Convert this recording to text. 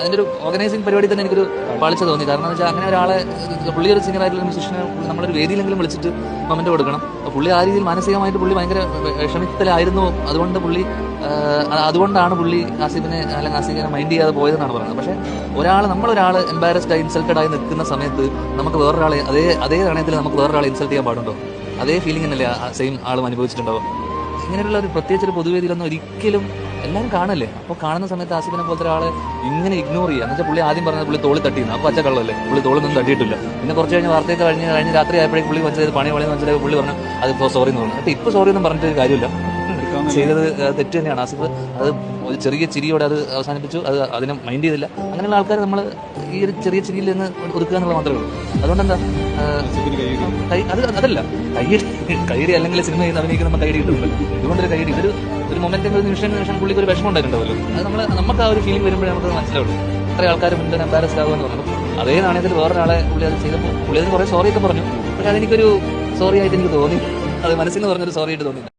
അതിന്റെ ഒരു ഓർഗനൈസിംഗ് പരിപാടി തന്നെ എനിക്കൊരു പാളിച്ച തോന്നി. കാരണം എന്ന് വെച്ചാൽ അങ്ങനെ ഒരാളെ പുള്ളി ഒരു സിംഗർ ആയിട്ടുള്ള മ്യൂസിഷ്യനെ നമ്മളൊരു വേദിയിലെങ്കിലും വിളിച്ചിട്ട് മൊമെന്റ് കൊടുക്കണം. അപ്പോൾ പുള്ളി ആ രീതിയിൽ മാനസികമായിട്ട് പുള്ളി ഭയങ്കര വിഷമിക്കലായിരുന്നു അതുകൊണ്ട് പുള്ളി അതുകൊണ്ടാണ് പുള്ളി ആസിഫിനെ അല്ലെങ്കിൽ ആസിഫിനെ മൈൻഡ് ചെയ്യാതെ പോയതെന്നാണ് പറയുന്നത്. പക്ഷേ ഒരാൾ നമ്മളൊരാൾ എംബാരസ്ഡ് ആയി ഇൻസൾട്ടഡ് ആയി നിൽക്കുന്ന സമയത്ത് നമുക്ക് വേറൊരാളെ അതേ അതേ നാണയത്തിൽ നമുക്ക് വേറൊരാളെ ഇൻസൾട്ട് ചെയ്യാൻ പാടുണ്ടോ? അതേ ഫീലിംഗ് തന്നെയല്ലേ സെയിം ആളും അനുഭവിച്ചിട്ടുണ്ടാവും ഇങ്ങനെയുള്ള ഒരു പ്രത്യേകിച്ച് ഒരു പൊതുവേദിയിലൊന്നും ഒരിക്കലും എല്ലാവരും കാണല്ലേ? അപ്പോൾ കാണുന്ന സമയത്ത് ആസിഫിനെ പോലത്തെ ഒരാൾ ഇങ്ങനെ ഇഗ്നോർ ചെയ്യുക. എന്നുവെച്ചാൽ പുള്ളി ആദ്യം പറഞ്ഞത് പുള്ളി തോളി തട്ടിയിരുന്നു അപ്പോൾ അച്ചക്കള്ളല്ലേ? പുള്ളി തോളൊന്നും തട്ടിയിട്ടില്ല. പിന്നെ കുറച്ച് കഴിഞ്ഞ് വാർത്തയൊക്കെ കഴിഞ്ഞ് കഴിഞ്ഞ് രാത്രി ആയപ്പോഴേക്കും പുള്ളി മനസ്സിലായത് പണി പണി മനസ്സിലായി പുള്ളി പറഞ്ഞു അത് സോറി എന്ന് പറഞ്ഞു. അപ്പോൾ ഇപ്പോൾ സോറി ഒന്നും പറഞ്ഞിട്ട് കാര്യമില്ല. ചെയ്തത് തെറ്റ് തന്നെയാണ്. ആസിഫ് അത് ഒരു ചെറിയ ചിരിയോടെ അത് അവസാനിപ്പിച്ചു. അത് അതിനെ മൈൻഡ് ചെയ്തില്ല. അങ്ങനെയുള്ള ആൾക്കാർ നമ്മൾ ഈ ഒരു ചെറിയ ചിരിയിൽ നിന്ന് ഒതുക്കുക എന്നുള്ളത് മാത്രമേ ഉള്ളൂ. അതുകൊണ്ട് എന്താ അത് അതല്ല. കൈയടി കൈയടി അല്ലെങ്കിൽ സിനിമ ചെയ്യുന്ന അഭിനയിക്കുന്ന നമ്മൾ കൈയടി കിട്ടുന്നുണ്ടല്ലോ ഇതുകൊണ്ടൊരു കൈയടി ഇതൊരു ഒരു മൊമെന്റ് ഒരു നിമിഷം നിമിഷം പുള്ളിക്ക് ഒരു വിഷമം ഉണ്ടായിട്ടുണ്ടാവല്ലോ അത് നമ്മൾ നമുക്ക് ആ ഒരു ഫീലിംഗ് വരുമ്പോഴേ നമുക്ക് മനസ്സിലാവുള്ളൂ. ഇത്ര ആൾക്കാർ മുൻപ് എംബാരസ്ഡ് ആകുമെന്ന് പറഞ്ഞു അതേ നാണയത്തിൽ വേറൊരാളെ പുള്ളി അത് ചെയ്തപ്പോൾ പുള്ളി അതിന് കുറേ സോറി ഒക്കെ പറഞ്ഞു. പക്ഷെ അതെനിക്കൊരു സോറി ആയിട്ട് എനിക്ക് തോന്നി. അത് മനസ്സിൽ പറഞ്ഞൊരു സോറി ആയിട്ട് തോന്നി.